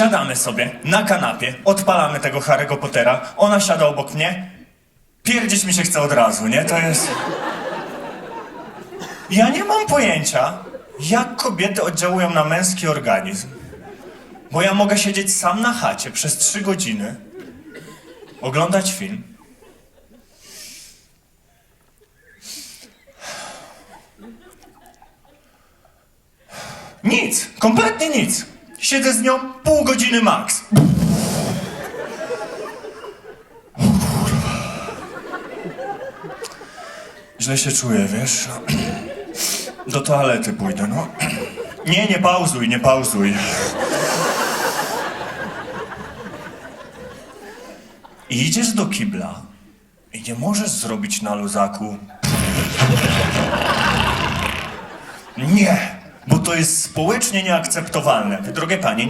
Siadamy sobie na kanapie, odpalamy tego Harry'ego Pottera, ona siada obok mnie, pierdzieć mi się chce od razu, nie? To jest... Ja nie mam pojęcia, jak kobiety oddziałują na męski organizm. Bo ja mogę siedzieć sam na chacie przez trzy godziny, oglądać film. Nic, kompletnie nic. Siedzę z nią pół godziny max. Źle się czuję, wiesz? Do toalety pójdę, no. Nie, nie pauzuj, nie pauzuj. I idziesz do kibla i nie możesz zrobić na luzaku. Nie, bo to jest społecznie nieakceptowalne. Drogie panie, nie